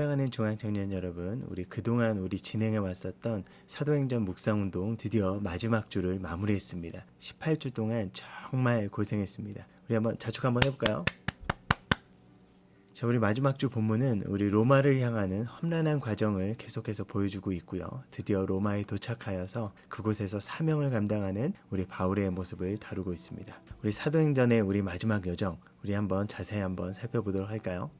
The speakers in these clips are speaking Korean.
사랑하는 중앙청년 여러분, 우리 그동안 우리 진행해 왔었던 사도행전 묵상운동 드디어 마지막 주를 마무리했습니다. 18주 동안 정말 고생했습니다. 우리 한번 자축 한번 해볼까요? 자, 우리 마지막 주 본문은 우리 로마를 향하는 험난한 과정을 계속해서 보여주고 있고요. 드디어 로마에 도착하여서 그곳에서 사명을 감당하는 우리 바울의 모습을 다루고 있습니다. 우리 사도행전의 우리 마지막 여정, 우리 한번 자세히 한번 살펴보도록 할까요?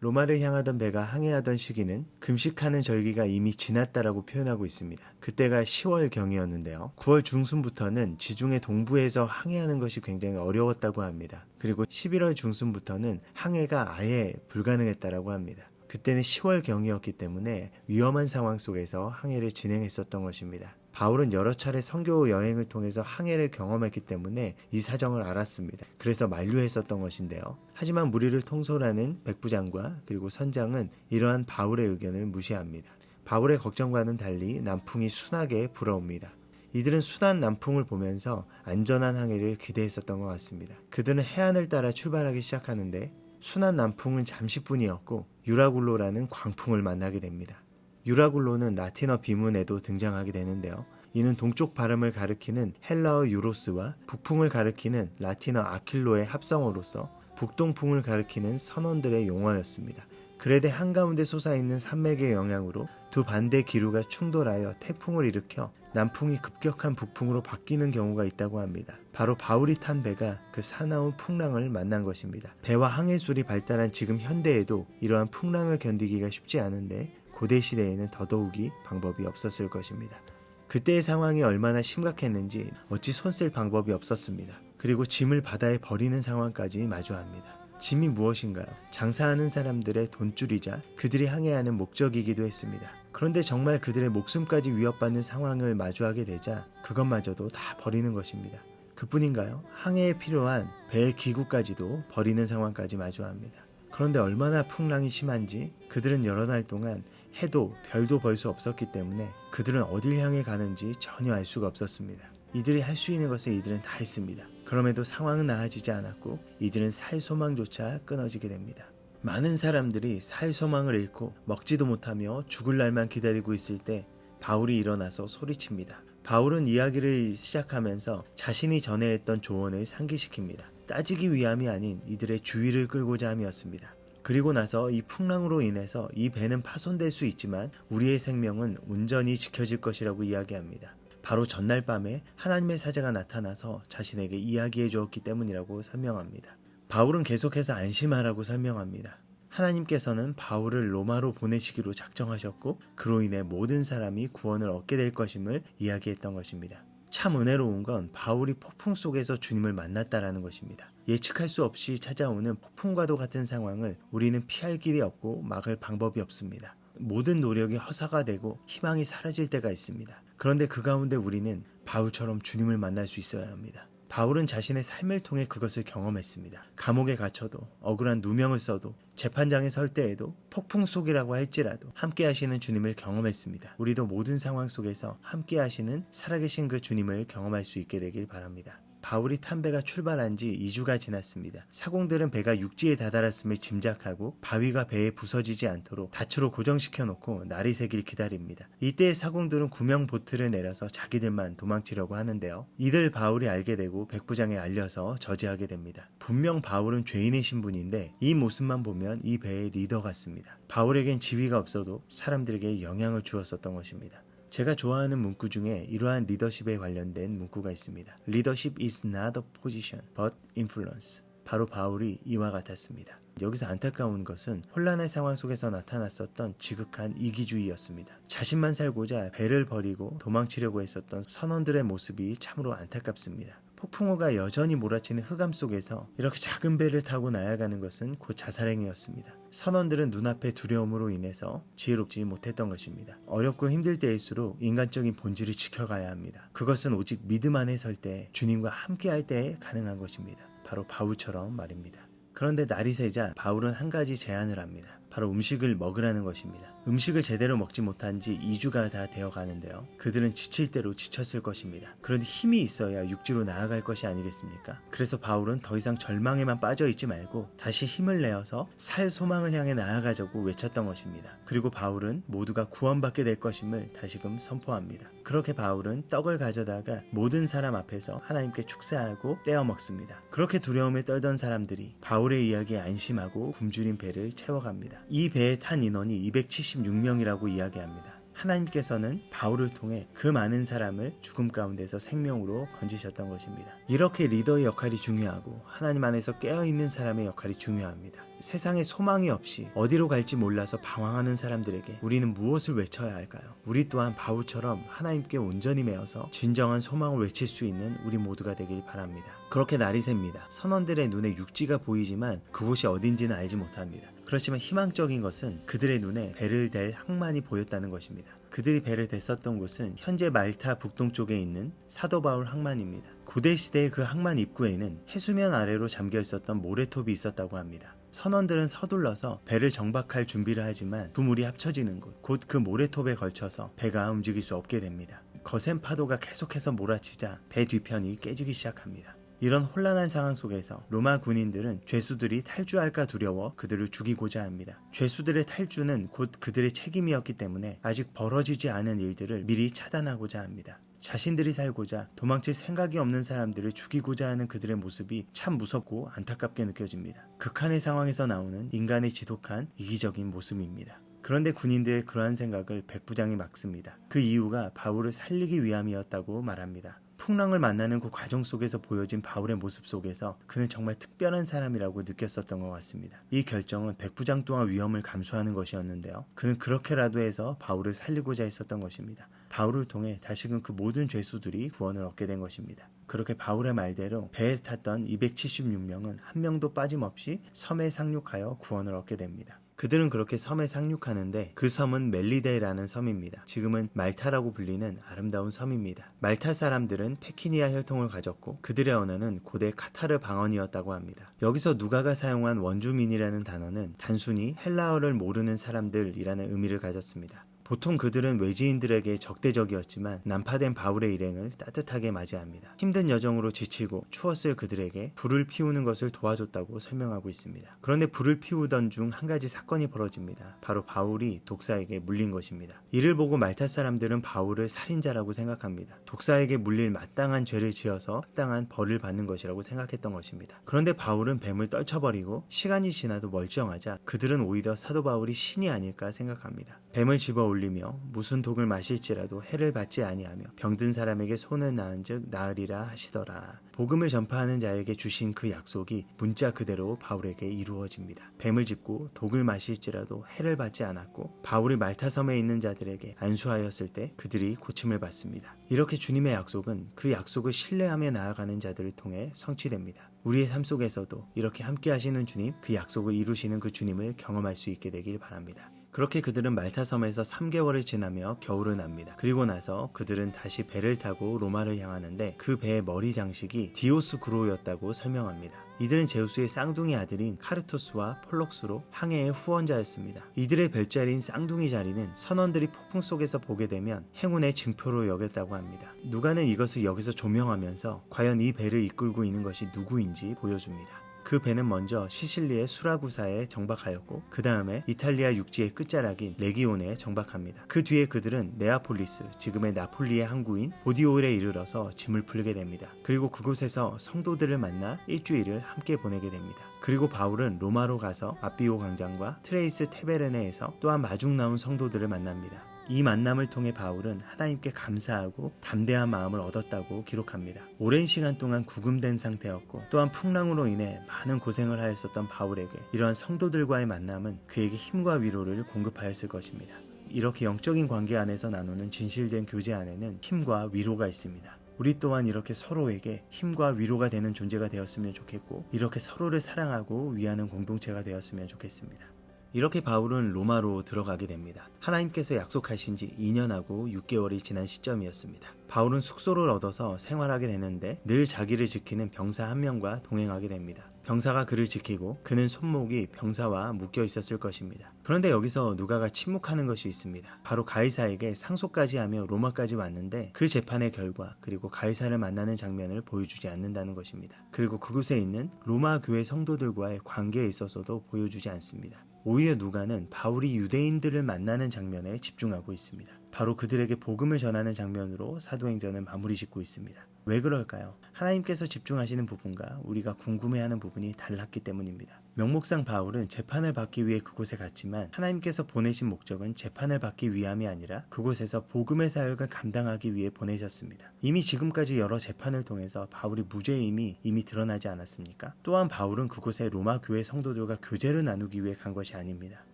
로마를 향하던 배가 항해하던 시기는 금식하는 절기가 이미 지났다라고 표현하고 있습니다. 그때가 10월 경이었는데요. 9월 중순부터는 지중해 동부에서 항해하는 것이 굉장히 어려웠다고 합니다. 그리고 11월 중순부터는 항해가 아예 불가능했다라고 합니다. 그때는 10월 경이었기 때문에 위험한 상황 속에서 항해를 진행했었던 것입니다. 바울은 여러 차례 선교 여행을 통해서 항해를 경험했기 때문에 이 사정을 알았습니다. 그래서 만류했었던 것인데요. 하지만 무리를 통솔하는 백부장과 그리고 선장은 이러한 바울의 의견을 무시합니다. 바울의 걱정과는 달리 남풍이 순하게 불어옵니다. 이들은 순한 남풍을 보면서 안전한 항해를 기대했었던 것 같습니다. 그들은 해안을 따라 출발하기 시작하는데 순한 남풍은 잠시뿐이었고 유라굴로라는 광풍을 만나게 됩니다. 유라굴로는 라틴어 비문에도 등장하게 되는데요. 이는 동쪽 발음을 가리키는 헬라어 유로스와 북풍을 가리키는 라틴어 아킬로의 합성어로서 북동풍을 가리키는 선원들의 용어였습니다. 그레데 한가운데 솟아있는 산맥의 영향으로 두 반대 기류가 충돌하여 태풍을 일으켜 남풍이 급격한 북풍으로 바뀌는 경우가 있다고 합니다. 바로 바울이 탄 배가 그 사나운 풍랑을 만난 것입니다. 배와 항해술이 발달한 지금 현대에도 이러한 풍랑을 견디기가 쉽지 않은데 고대 시대에는 더더욱이 방법이 없었을 것입니다. 그때의 상황이 얼마나 심각했는지 어찌 손쓸 방법이 없었습니다. 그리고 짐을 바다에 버리는 상황까지 마주합니다. 짐이 무엇인가요? 장사하는 사람들의 돈줄이자 그들이 항해하는 목적이기도 했습니다. 그런데 정말 그들의 목숨까지 위협받는 상황을 마주하게 되자 그것마저도 다 버리는 것입니다. 그뿐인가요? 항해에 필요한 배의 기구까지도 버리는 상황까지 마주합니다. 그런데 얼마나 풍랑이 심한지 그들은 여러 날 동안 해도 별도 벌 수 없었기 때문에 그들은 어딜 향해 가는지 전혀 알 수가 없었습니다. 이들이 할 수 있는 것을 이들은 다 했습니다. 그럼에도 상황은 나아지지 않았고 이들은 살 소망조차 끊어지게 됩니다. 많은 사람들이 살 소망을 잃고 먹지도 못하며 죽을 날만 기다리고 있을 때 바울이 일어나서 소리칩니다. 바울은 이야기를 시작하면서 자신이 전에 했던 조언을 상기시킵니다. 따지기 위함이 아닌 이들의 주의를 끌고자 함이었습니다. 그리고 나서 이 풍랑으로 인해서 이 배는 파손될 수 있지만 우리의 생명은 온전히 지켜질 것이라고 이야기합니다. 바로 전날 밤에 하나님의 사자가 나타나서 자신에게 이야기해 주었기 때문이라고 설명합니다. 바울은 계속해서 안심하라고 설명합니다. 하나님께서는 바울을 로마로 보내시기로 작정하셨고 그로 인해 모든 사람이 구원을 얻게 될 것임을 이야기했던 것입니다. 참 은혜로운 건 바울이 폭풍 속에서 주님을 만났다라는 것입니다. 예측할 수 없이 찾아오는 폭풍과도 같은 상황을 우리는 피할 길이 없고 막을 방법이 없습니다. 모든 노력이 허사가 되고 희망이 사라질 때가 있습니다. 그런데 그 가운데 우리는 바울처럼 주님을 만날 수 있어야 합니다. 바울은 자신의 삶을 통해 그것을 경험했습니다. 감옥에 갇혀도 억울한 누명을 써도 재판장에 설 때에도 폭풍 속이라고 할지라도 함께 하시는 주님을 경험했습니다. 우리도 모든 상황 속에서 함께 하시는 살아계신 그 주님을 경험할 수 있게 되길 바랍니다. 바울이 탄 배가 출발한 지 2주가 지났습니다. 사공들은 배가 육지에 다다랐음을 짐작하고 바위가 배에 부서지지 않도록 닻으로 고정시켜 놓고 날이 새길 기다립니다. 이때 사공들은 구명 보트를 내려서 자기들만 도망치려고 하는데요. 이들 바울이 알게 되고 백부장에 알려서 저지하게 됩니다. 분명 바울은 죄인의 신분인데 이 모습만 보면 이 배의 리더 같습니다. 바울에겐 지위가 없어도 사람들에게 영향을 주었었던 것입니다. 제가 좋아하는 문구 중에 이러한 리더십에 관련된 문구가 있습니다. Leadership is not a position, but influence. 바로 바울이 이와 같았습니다. 여기서 안타까운 것은 혼란의 상황 속에서 나타났었던 지극한 이기주의였습니다. 자신만 살고자 배를 버리고 도망치려고 했었던 선원들의 모습이 참으로 안타깝습니다. 폭풍우가 여전히 몰아치는 흑암 속에서 이렇게 작은 배를 타고 나아가는 것은 곧 자살행위였습니다. 선원들은 눈앞의 두려움으로 인해서 지혜롭지 못했던 것입니다. 어렵고 힘들 때일수록 인간적인 본질을 지켜가야 합니다. 그것은 오직 믿음 안에 설 때 주님과 함께 할 때에 가능한 것입니다. 바로 바울처럼 말입니다. 그런데 날이 새자 바울은 한 가지 제안을 합니다. 바로 음식을 먹으라는 것입니다. 음식을 제대로 먹지 못한 지 2주가 다 되어 가는데요. 그들은 지칠 대로 지쳤을 것입니다. 그런데 힘이 있어야 육지로 나아갈 것이 아니겠습니까? 그래서 바울은 더 이상 절망에만 빠져 있지 말고 다시 힘을 내어서 살 소망을 향해 나아가자고 외쳤던 것입니다. 그리고 바울은 모두가 구원받게 될 것임을 다시금 선포합니다. 그렇게 바울은 떡을 가져다가 모든 사람 앞에서 하나님께 축사하고 떼어 먹습니다. 그렇게 두려움에 떨던 사람들이 바울의 이야기에 안심하고 굶주린 배를 채워갑니다. 이 배에 탄 인원이 276명이라고 이야기합니다. 하나님께서는 바울을 통해 그 많은 사람을 죽음 가운데서 생명으로 건지셨던 것입니다. 이렇게 리더의 역할이 중요하고 하나님 안에서 깨어있는 사람의 역할이 중요합니다. 세상에 소망이 없이 어디로 갈지 몰라서 방황하는 사람들에게 우리는 무엇을 외쳐야 할까요? 우리 또한 바울처럼 하나님께 온전히 매어서 진정한 소망을 외칠 수 있는 우리 모두가 되길 바랍니다. 그렇게 날이 셉니다. 선원들의 눈에 육지가 보이지만 그곳이 어딘지는 알지 못합니다. 그렇지만 희망적인 것은 그들의 눈에 배를 댈 항만이 보였다는 것입니다. 그들이 배를 댔었던 곳은 현재 말타 북동쪽에 있는 사도 바울 항만입니다. 고대 시대의 그 항만 입구에는 해수면 아래로 잠겨 있었던 모래톱이 있었다고 합니다. 선원들은 서둘러서 배를 정박할 준비를 하지만 두 물이 합쳐지는 곳, 곧 그 모래톱에 걸쳐서 배가 움직일 수 없게 됩니다. 거센 파도가 계속해서 몰아치자 배 뒤편이 깨지기 시작합니다. 이런 혼란한 상황 속에서 로마 군인들은 죄수들이 탈주할까 두려워 그들을 죽이고자 합니다. 죄수들의 탈주는 곧 그들의 책임이었기 때문에 아직 벌어지지 않은 일들을 미리 차단하고자 합니다. 자신들이 살고자 도망칠 생각이 없는 사람들을 죽이고자 하는 그들의 모습이 참 무섭고 안타깝게 느껴집니다. 극한의 상황에서 나오는 인간의 지독한 이기적인 모습입니다. 그런데 군인들의 그러한 생각을 백부장이 막습니다. 그 이유가 바울을 살리기 위함이었다고 말합니다. 풍랑을 만나는 그 과정 속에서 보여진 바울의 모습 속에서 그는 정말 특별한 사람이라고 느꼈었던 것 같습니다. 이 결정은 백부장 또한 위험을 감수하는 것이었는데요. 그는 그렇게라도 해서 바울을 살리고자 했었던 것입니다. 바울을 통해 다시금 그 모든 죄수들이 구원을 얻게 된 것입니다. 그렇게 바울의 말대로 배에 탔던 276명은 한 명도 빠짐없이 섬에 상륙하여 구원을 얻게 됩니다. 그들은 그렇게 섬에 상륙하는데 그 섬은 멜리데라는 섬입니다. 지금은 말타라고 불리는 아름다운 섬입니다. 말타 사람들은 페키니아 혈통을 가졌고 그들의 언어는 고대 카타르 방언이었다고 합니다. 여기서 누가가 사용한 원주민이라는 단어는 단순히 헬라어를 모르는 사람들이라는 의미를 가졌습니다. 보통 그들은 외지인들에게 적대적이었지만 난파된 바울의 일행을 따뜻하게 맞이합니다. 힘든 여정으로 지치고 추웠을 그들에게 불을 피우는 것을 도와줬다고 설명하고 있습니다. 그런데 불을 피우던 중 한 가지 사건이 벌어집니다. 바로 바울이 독사에게 물린 것입니다. 이를 보고 말타 사람들은 바울을 살인자라고 생각합니다. 독사에게 물릴 마땅한 죄를 지어서 합당한 벌을 받는 것이라고 생각했던 것입니다. 그런데 바울은 뱀을 떨쳐버리고 시간이 지나도 멀쩡하자 그들은 오히려 사도 바울이 신이 아닐까 생각합니다. 뱀을 집어 올리 며 무슨 독을 마실지라도 해를 받지 아니하며 병든 사람에게 손을 나은즉 나으리라 하시더라. 복음을 전파하는 자에게 주신 그 약속이 문자 그대로 바울에게 이루어집니다. 뱀을 짚고 독을 마실지라도 해를 받지 않았고 바울이 말타섬에 있는 자들에게 안수하였을 때 그들이 고침을 받습니다. 이렇게 주님의 약속은 그 약속을 신뢰하며 나아가는 자들을 통해 성취됩니다. 우리의 삶 속에서도 이렇게 함께 하시는 주님, 그 약속을 이루시는 그 주님을 경험할 수 있게 되길 바랍니다. 그렇게 그들은 말타 섬에서 3개월을 지나며 겨울을 납니다. 그리고 나서 그들은 다시 배를 타고 로마를 향하는데 그 배의 머리 장식이 디오스 그로였다고 설명합니다. 이들은 제우스의 쌍둥이 아들인 카르토스와 폴록스로 항해의 후원자였습니다. 이들의 별자리인 쌍둥이 자리는 선원들이 폭풍 속에서 보게 되면 행운의 증표로 여겼다고 합니다. 누가는 이것을 여기서 조명하면서 과연 이 배를 이끌고 있는 것이 누구인지 보여줍니다. 그 배는 먼저 시실리의 수라구사에 정박하였고 그 다음에 이탈리아 육지의 끝자락인 레기온에 정박합니다. 그 뒤에 그들은 네아폴리스, 지금의 나폴리의 항구인 보디오일에 이르러서 짐을 풀게 됩니다. 그리고 그곳에서 성도들을 만나 일주일을 함께 보내게 됩니다. 그리고 바울은 로마로 가서 아비오 광장과 트레이스 테베르네에서 또한 마중 나온 성도들을 만납니다. 이 만남을 통해 바울은 하나님께 감사하고 담대한 마음을 얻었다고 기록합니다. 오랜 시간 동안 구금된 상태였고 또한 풍랑으로 인해 많은 고생을 하였었던 바울에게 이러한 성도들과의 만남은 그에게 힘과 위로를 공급하였을 것입니다. 이렇게 영적인 관계 안에서 나누는 진실된 교제 안에는 힘과 위로가 있습니다. 우리 또한 이렇게 서로에게 힘과 위로가 되는 존재가 되었으면 좋겠고 이렇게 서로를 사랑하고 위하는 공동체가 되었으면 좋겠습니다. 이렇게 바울은 로마로 들어가게 됩니다. 하나님께서 약속하신 지 2년하고 6개월이 지난 시점이었습니다. 바울은 숙소를 얻어서 생활하게 되는데 늘 자기를 지키는 병사 한 명과 동행하게 됩니다. 병사가 그를 지키고 그는 손목이 병사와 묶여 있었을 것입니다. 그런데 여기서 누가가 침묵하는 것이 있습니다. 바로 가이사에게 상소까지 하며 로마까지 왔는데 그 재판의 결과 그리고 가이사를 만나는 장면을 보여주지 않는다는 것입니다. 그리고 그곳에 있는 로마 교회 성도들과의 관계에 있어서도 보여주지 않습니다. 오히려 누가는 바울이 유대인들을 만나는 장면에 집중하고 있습니다. 바로 그들에게 복음을 전하는 장면으로 사도행전을 마무리 짓고 있습니다. 왜 그럴까요? 하나님께서 집중하시는 부분과 우리가 궁금해하는 부분이 달랐기 때문입니다. 명목상 바울은 재판을 받기 위해 그곳에 갔지만 하나님께서 보내신 목적은 재판을 받기 위함이 아니라 그곳에서 복음의 사역을 감당하기 위해 보내셨습니다. 이미 지금까지 여러 재판을 통해서 바울이 무죄임이 이미 드러나지 않았습니까? 또한 바울은 그곳에 로마 교회 성도들과 교제를 나누기 위해 간 것이 아닙니다.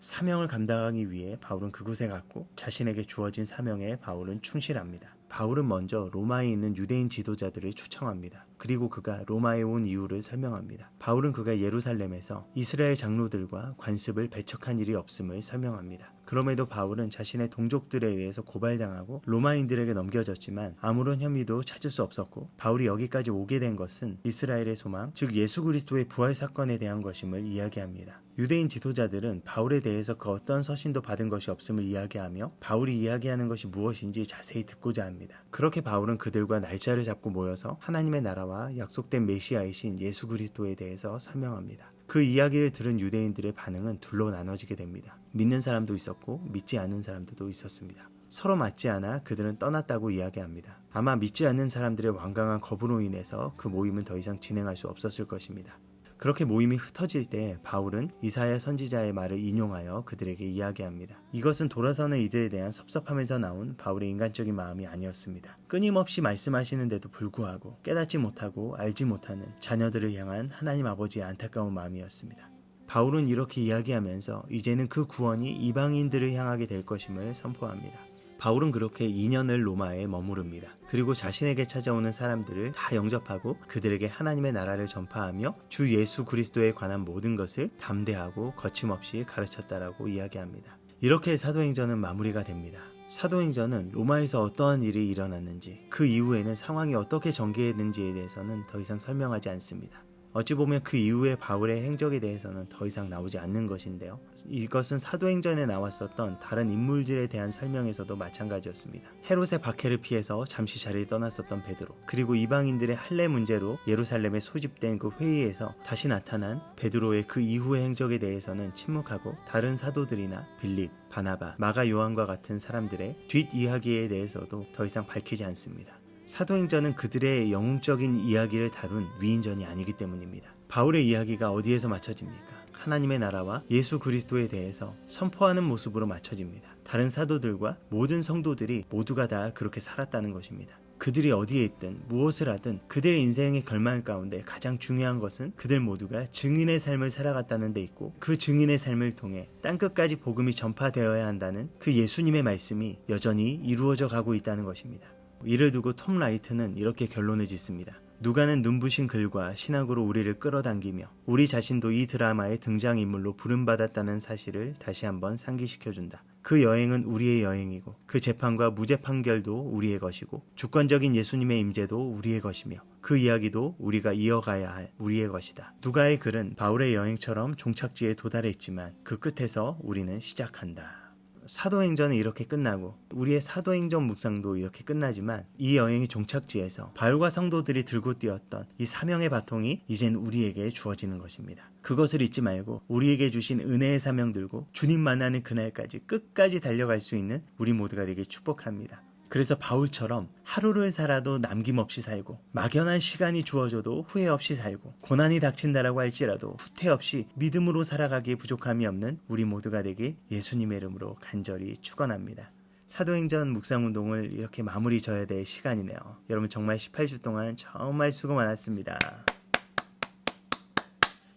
사명을 감당하기 위해 바울은 그곳에 갔고 자신에게 주어진 사명에 바울은 충실합니다. 바울은 먼저 로마에 있는 유대인 지도자들을 초청합니다. 그리고 그가 로마에 온 이유를 설명합니다. 바울은 그가 예루살렘에서 이스라엘 장로들과 관습을 배척한 일이 없음을 설명합니다. 그럼에도 바울은 자신의 동족들에 의해서 고발당하고 로마인들에게 넘겨졌지만 아무런 혐의도 찾을 수 없었고 바울이 여기까지 오게 된 것은 이스라엘의 소망, 즉 예수 그리스도의 부활 사건에 대한 것임을 이야기합니다. 유대인 지도자들은 바울에 대해서 그 어떤 서신도 받은 것이 없음을 이야기하며 바울이 이야기하는 것이 무엇인지 자세히 듣고자 합니다. 그렇게 바울은 그들과 날짜를 잡고 모여서 하나님의 나라와 약속된 메시아이신 예수 그리스도에 대해서 설명합니다. 그 이야기를 들은 유대인들의 반응은 둘로 나눠지게 됩니다. 믿는 사람도 있었고 믿지 않는 사람들도 있었습니다. 서로 맞지 않아 그들은 떠났다고 이야기합니다. 아마 믿지 않는 사람들의 완강한 거부로 인해서 그 모임은 더 이상 진행할 수 없었을 것입니다. 그렇게 모임이 흩어질 때 바울은 이사야 선지자의 말을 인용하여 그들에게 이야기합니다. 이것은 돌아서는 이들에 대한 섭섭함에서 나온 바울의 인간적인 마음이 아니었습니다. 끊임없이 말씀하시는데도 불구하고 깨닫지 못하고 알지 못하는 자녀들을 향한 하나님 아버지의 안타까운 마음이었습니다. 바울은 이렇게 이야기하면서 이제는 그 구원이 이방인들을 향하게 될 것임을 선포합니다. 바울은 그렇게 2년을 로마에 머무릅니다. 그리고 자신에게 찾아오는 사람들을 다 영접하고 그들에게 하나님의 나라를 전파하며 주 예수 그리스도에 관한 모든 것을 담대하고 거침없이 가르쳤다라고 이야기합니다. 이렇게 사도행전은 마무리가 됩니다. 사도행전은 로마에서 어떠한 일이 일어났는지 그 이후에는 상황이 어떻게 전개했는지에 대해서는 더 이상 설명하지 않습니다. 어찌 보면 그 이후에 바울의 행적에 대해서는 더 이상 나오지 않는 것인데요. 이것은 사도행전에 나왔었던 다른 인물들에 대한 설명에서도 마찬가지였습니다. 헤롯의 박해를 피해서 잠시 자리를 떠났었던 베드로, 그리고 이방인들의 할례 문제로 예루살렘에 소집된 그 회의에서 다시 나타난 베드로의 그 이후의 행적에 대해서는 침묵하고 다른 사도들이나 빌립, 바나바, 마가 요한과 같은 사람들의 뒷 이야기에 대해서도 더 이상 밝히지 않습니다. 사도행전은 그들의 영웅적인 이야기를 다룬 위인전이 아니기 때문입니다. 바울의 이야기가 어디에서 맞춰집니까? 하나님의 나라와 예수 그리스도에 대해서 선포하는 모습으로 맞춰집니다. 다른 사도들과 모든 성도들이 모두가 다 그렇게 살았다는 것입니다. 그들이 어디에 있든 무엇을 하든 그들의 인생의 결말 가운데 가장 중요한 것은 그들 모두가 증인의 삶을 살아갔다는 데 있고 그 증인의 삶을 통해 땅끝까지 복음이 전파되어야 한다는 그 예수님의 말씀이 여전히 이루어져 가고 있다는 것입니다. 이를 두고 톰 라이트는 이렇게 결론을 짓습니다. 누가는 눈부신 글과 신학으로 우리를 끌어당기며 우리 자신도 이 드라마의 등장인물로 부름받았다는 사실을 다시 한번 상기시켜준다. 그 여행은 우리의 여행이고 그 재판과 무죄 판결도 우리의 것이고 주권적인 예수님의 임재도 우리의 것이며 그 이야기도 우리가 이어가야 할 우리의 것이다. 누가의 글은 바울의 여행처럼 종착지에 도달했지만 그 끝에서 우리는 시작한다. 사도행전은 이렇게 끝나고 우리의 사도행전 묵상도 이렇게 끝나지만 이 여행의 종착지에서 바울과 성도들이 들고 뛰었던 이 사명의 바통이 이젠 우리에게 주어지는 것입니다. 그것을 잊지 말고 우리에게 주신 은혜의 사명 들고 주님 만나는 그날까지 끝까지 달려갈 수 있는 우리 모두가 되길 축복합니다. 그래서 바울처럼 하루를 살아도 남김없이 살고 막연한 시간이 주어져도 후회 없이 살고 고난이 닥친다라고 할지라도 후퇴 없이 믿음으로 살아가기에 부족함이 없는 우리 모두가 되길 예수님의 이름으로 간절히 축원합니다. 사도행전 묵상운동을 이렇게 마무리 져야 될 시간이네요. 여러분 정말 18주 동안 정말 수고 많았습니다.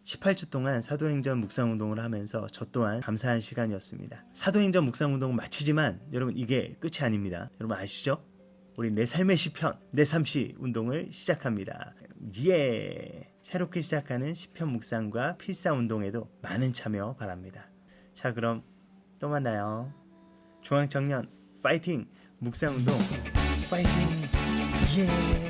18주 동안 사도행전 묵상운동을 하면서 저 또한 감사한 시간이었습니다. 사도행전 묵상운동은 마치지만 여러분 이게 끝이 아닙니다. 여러분 아시죠? 우리 내 삶의 시편, 내 삶시 운동을 시작합니다. 예! 새롭게 시작하는 시편 묵상과 필사 운동에도 많은 참여 바랍니다. 자, 그럼 또 만나요. 중앙청년 파이팅! 묵상운동 파이팅! 예!